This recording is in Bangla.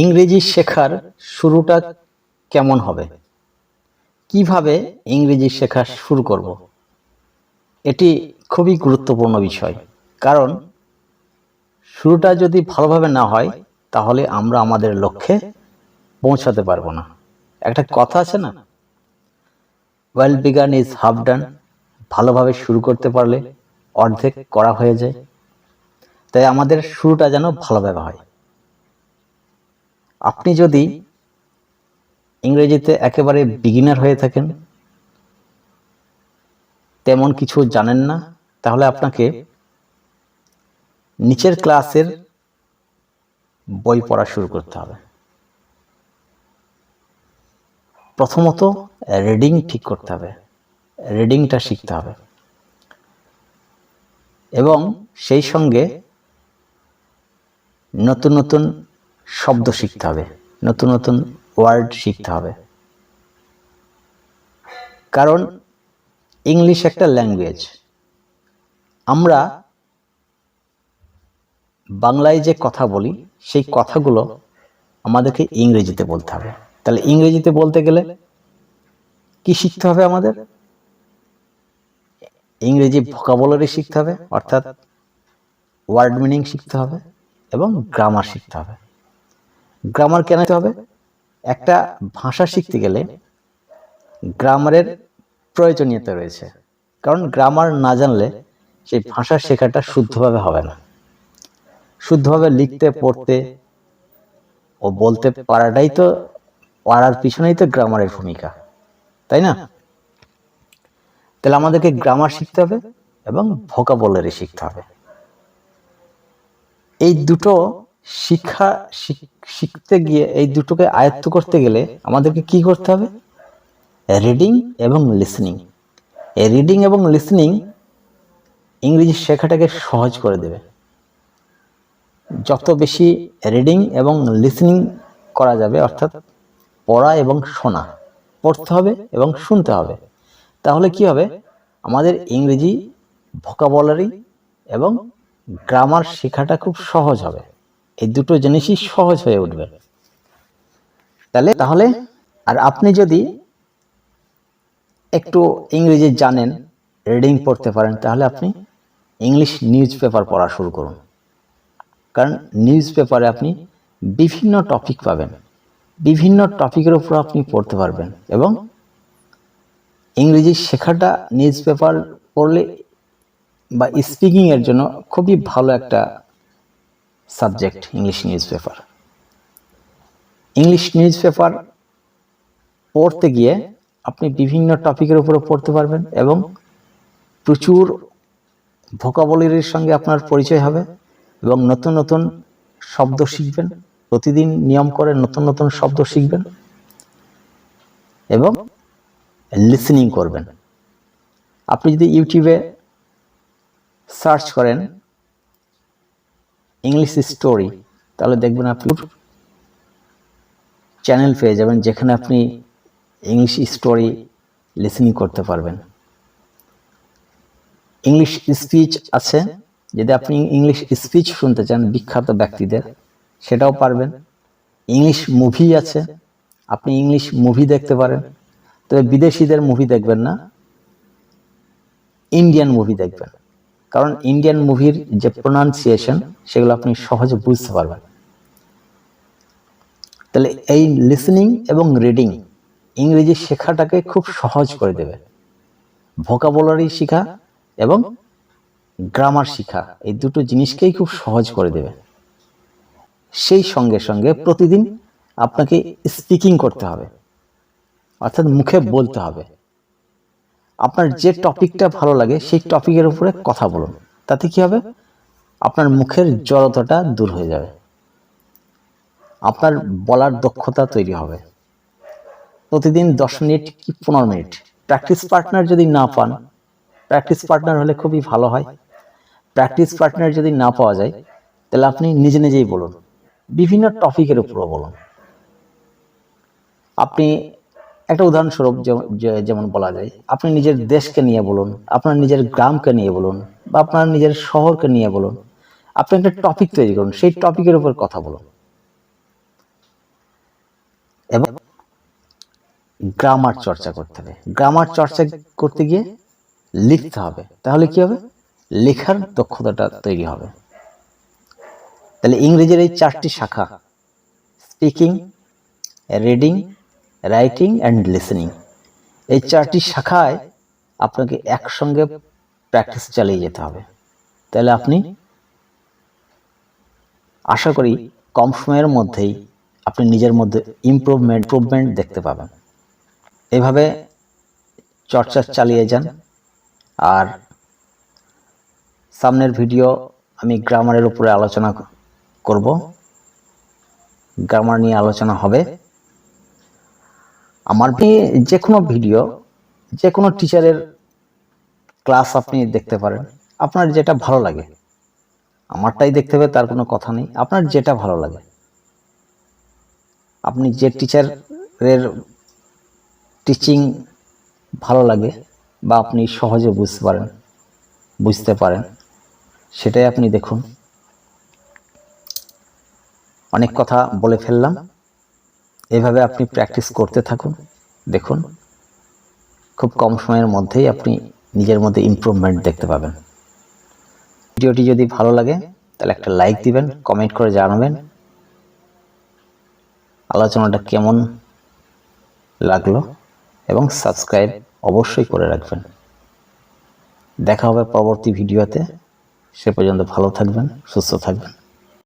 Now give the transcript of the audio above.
ইংরেজি শেখার শুরুটা কেমন হবে? কীভাবে ইংরেজি শেখা শুরু করব? এটি খুবই গুরুত্বপূর্ণ বিষয়। কারণ শুরুটা যদি ভালোভাবে না হয়, তাহলে আমরা আমাদের লক্ষ্যে পৌঁছাতে পারব না। একটা কথা আছে না? Well begun is half done ভালোভাবে শুরু করতে পারলে অর্ধেক করা হয়ে যায়। তাই আমাদের শুরুটা যেন ভালোভাবে হয়। আপনি যদি ইংরেজিতে একেবারে বিগিনার হয়ে থাকেন, তেমন কিছু জানেন না, তাহলে আপনাকে নিচের ক্লাসের বই পড়া শুরু করতে হবে। প্রথমত রিডিং ঠিক করতে হবে রিডিংটা শিখতে হবে। এবং সেই সঙ্গে নতুন নতুন শব্দ শিখতে হবে। নতুন নতুন ওয়ার্ড শিখতে হবে। কারণ ইংলিশ একটা ল্যাঙ্গুয়েজ। আমরা বাংলায় যে কথা বলি, সেই কথাগুলো আমাদেরকে ইংরেজিতে বলতে হবে। তাহলে ইংরেজিতে বলতে গেলে কি শিখতে হবে আমাদের? ইংরেজি ভোকাবলারি শিখতে হবে, অর্থাৎ ওয়ার্ড মিনিং শিখতে হবে এবং গ্রামার শিখতে হবে। গ্রামার কেন হবে? একটা ভাষা শিখতে গেলে গ্রামারের প্রয়োজনীয়তা রয়েছে। কারণ গ্রামার না জানলে সেই ভাষা শেখাটা শুদ্ধভাবে হবে না। শুদ্ধভাবে লিখতে, পড়তে ও বলতে পারাটাই তো, পারার পিছনেই তো গ্রামারের ভূমিকা, তাই না? তাহলে আমাদেরকে গ্রামার শিখতে হবে এবং ভোকাবলারি শিখতে হবে। এই দুটো শিক্ষা শিখ- শিখতে গিয়ে এই দুটোকে আয়ত্ত করতে গেলে আমাদেরকে কি করতে হবে? রিডিং এবং লিসনিং এই রিডিং এবং লিসনিং ইংরেজি শেখাটাকে সহজ করে দেবে। যত বেশি রিডিং এবং লিসনিং করা যাবে, অর্থাৎ পড়া এবং শোনা, পড়তে হবে এবং শুনতে হবে, তাহলে কি হবে? আমাদের ইংরেজি ভোকাবলারি এবং গ্রামার শেখাটা খুব সহজ হবে। এই দুটো জিনিসই সহজ হয়ে উঠবে। তাহলে তাহলে, আর আপনি যদি একটু ইংরেজি জানেন রিডিং পড়তে পারেন, তাহলে আপনি ইংলিশ নিউজ পেপার পড়া শুরু করুন। কারণ নিউজ পেপারে আপনি বিভিন্ন টপিক পাবেন। বিভিন্ন টপিকের উপর আপনি পড়তে পারবেন এবং ইংরেজি শেখাটা নিউজ পেপার পড়লে বা স্পিকিংয়ের জন্য খুবই ভালো একটা subject English newspaper English newspaper পড়তে গিয়ে আপনি বিভিন্ন টপিকের উপরে পড়তে পারবেন এবং প্রচুর ভোকাবলির সঙ্গে আপনার পরিচয় হবে এবং নতুন নতুন শব্দ শিখবেন। প্রতিদিন নিয়ম করে নতুন নতুন শব্দ শিখবেন এবং লিসনিং করবেন। আপনি যদি ইউটিউবে সার্চ করেন ইংলিশ স্টোরি তাহলে দেখবেন আপনি চ্যানেল পেয়ে যাবেন যেখানে আপনি ইংলিশ স্টোরি লিসনিং করতে পারবেন। ইংলিশ স্পিচ আছে, যদি আপনি ইংলিশ স্পিচ শুনতে চান বিখ্যাত ব্যক্তিদের, সেটাও পারবেন। ইংলিশ মুভি আছে, আপনি ইংলিশ মুভি দেখতে পারেন। তবে বিদেশিদের মুভি দেখবেন না ইন্ডিয়ান মুভি দেখবেন। কারণ ইন্ডিয়ান মুভির যে প্রোনাউন্সিয়েশন সেগুলো আপনি সহজে বুঝতে পারবেন। তাহলে এই লিসনিং এবং রিডিং ইংরেজি শেখাটাকে খুব সহজ করে দেবে। ভোকাবুলারি শেখা এবং গ্রামার শিখা, এই দুটো জিনিসকেই খুব সহজ করে দেবে। সেই সঙ্গে সঙ্গে প্রতিদিন আপনাকে স্পিকিং করতে হবে। অর্থাৎ মুখে বলতে হবে। আপনার যে টপিকটা ভালো লাগে সেই টপিকের উপরে কথা বলুন। তাতে কি হবে? আপনার মুখের জড়তাটা দূর হয়ে যাবে। আপনার বলার দক্ষতা তৈরি হবে। প্রতিদিন দশ মিনিট কি পনেরো মিনিট? প্র্যাকটিস পার্টনার যদি না পান প্র্যাকটিস পার্টনার হলে খুবই ভালো হয়। প্র্যাকটিস পার্টনার যদি না পাওয়া যায় তাহলে আপনি নিজে নিজেই বলুন। বিভিন্ন টপিকের উপরও বলুন। আপনি একটা উদাহরণস্বরূপ যেমন- যেমন বলা যায় আপনি নিজের দেশকে নিয়ে বলুন আপনার নিজের গ্রামকে নিয়ে বলুন বা আপনার নিজের শহরকে নিয়ে বলুন আপনি একটা টপিক তৈরি করুন সেই টপিকের উপর কথা বলুন। এবং গ্রামার চর্চা করতে হবে। গ্রামার চর্চা করতে গিয়ে লিখতে হবে। তাহলে কি হবে? লেখার দক্ষতাটা তৈরি হবে। তাহলে ইংরেজির এই চারটি শাখা speaking reading writing and listening এই চারটি শাখায় আপনাকে একসঙ্গে প্র্যাকটিস চালিয়ে যেতে হবে। তাহলে আপনি আশা করি কম সময়ের মধ্যেই আপনি নিজের মধ্যে ইমপ্রুভমেন্ট ইমপ্রুভমেন্ট দেখতে পাবেন। এভাবে চর্চা চালিয়ে যান। আর সামনের ভিডিও আমি গ্রামারের উপরে আলোচনা করব। গ্রামার নিয়ে আলোচনা হবে। আমার যে কোনো ভিডিও যে কোনো টিচারের ক্লাস আপনি দেখতে পারেন। আপনার যেটা ভালো লাগে। আমারটাই দেখতে হবে, তার কোনো কথা নেই। আপনার যেটা ভালো লাগে। আপনি যে টিচারের টিচিং ভালো লাগে বা আপনি সহজে বুঝতে পারেন বুঝতে পারেন, সেটাই আপনি দেখুন। অনেক কথা বলে ফেললাম। এভাবে আপনি প্র্যাকটিস করতে থাকুন। দেখুন, খুব কম সময়ের মধ্যেই আপনি নিজের মধ্যে ইমপ্রুভমেন্ট দেখতে পাবেন। ভিডিওটি যদি ভালো লাগে, তাহলে একটা লাইক দিবেন কমেন্ট করে জানাবেন। আলোচনাটা কেমন লাগল এবং সাবস্ক্রাইব অবশ্যই করে রাখবেন। দেখা হবে পরবর্তী ভিডিওতে। সে পর্যন্ত ভালো থাকবেন, সুস্থ থাকবেন।